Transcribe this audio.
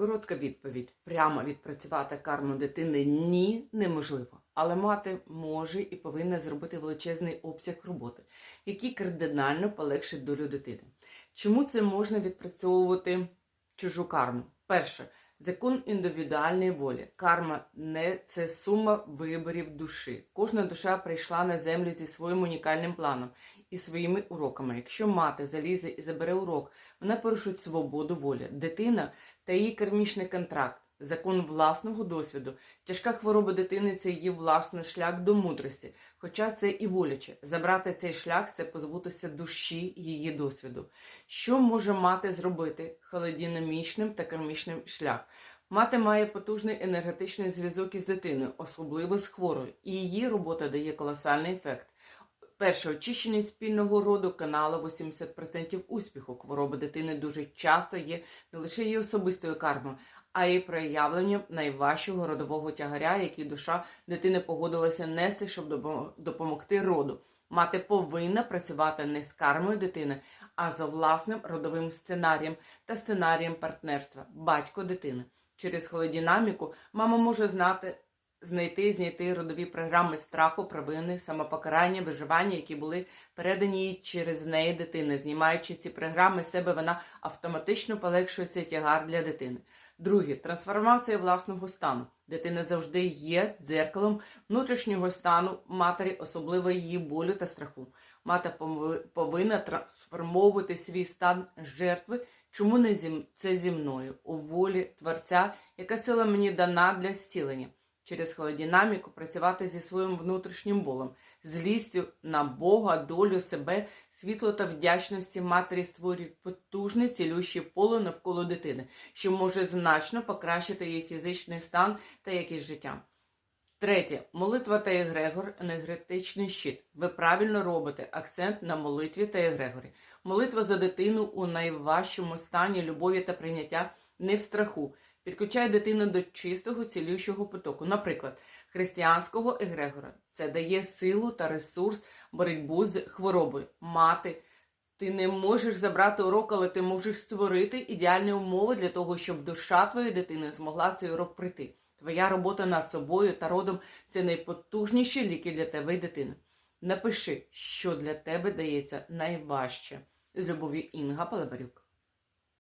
Коротка відповідь. Прямо відпрацювати карму дитини ні, неможливо. Але мати може і повинна зробити величезний обсяг роботи, який кардинально полегшить долю дитини. Чому це можна відпрацьовувати чужу карму? Перше, закон індивідуальної волі. Карма не це сума виборів душі. Кожна душа прийшла на землю зі своїм унікальним планом і своїми уроками. Якщо мати залізе і забере урок, вона порушить свободу волі. Дитина та її кармічний контракт, закон власного досвіду. Тяжка хвороба дитини це її власний шлях до мудрості. Хоча це і боляче. Забрати цей шлях це позбутися душі її досвіду. Що може мати зробити холодинамічним та кармічним шлях? Мати має потужний енергетичний зв'язок із дитиною, особливо з хворою, і її робота дає колосальний ефект. Перше очищення спільного роду каналу 80% успіху. Хвороба дитини дуже часто є не лише її особистою кармою, а й проявленням найважчого родового тягаря, який душа дитини погодилася нести, щоб допомогти роду. Мати повинна працювати не з кармою дитини, а за власним родовим сценарієм та сценарієм партнерства батько дитини. Через холодинаміку мама може знати знайти знайти родові програми страху, провини, самопокарання, виживання, які були передані через неї дитини. Знімаючи ці програми себе, вона автоматично полегшує цей тягар для дитини. Друге трансформація власного стану. Дитина завжди є дзеркалом внутрішнього стану матері, особливо її болю та страху. Мати пови- повинна трансформовувати свій стан жертви. Чому не зі це зі мною у волі творця, яка сила мені дана для зцілення? Через холодинаміку працювати зі своїм внутрішнім болем, злістю на Бога, долю себе, світло та вдячності матері створюють потужне цілющі поле навколо дитини, що може значно покращити її фізичний стан та якість життя. Третє. Молитва та егрегор енергетичний щит. Ви правильно робите акцент на молитві та егрегорі. Молитва за дитину у найважчому стані любові та прийняття не в страху. Підключає дитину до чистого цілющого потоку, наприклад, християнського егрегора. Це дає силу та ресурс боротьбу з хворобою. Мати, ти не можеш забрати урок, але ти можеш створити ідеальні умови для того, щоб душа твоєї дитини змогла цей урок прийти. Твоя робота над собою та родом це найпотужніші ліки для тебе і дитини. Напиши, що для тебе дається найважче. З любов'ю Інга Палабарюк.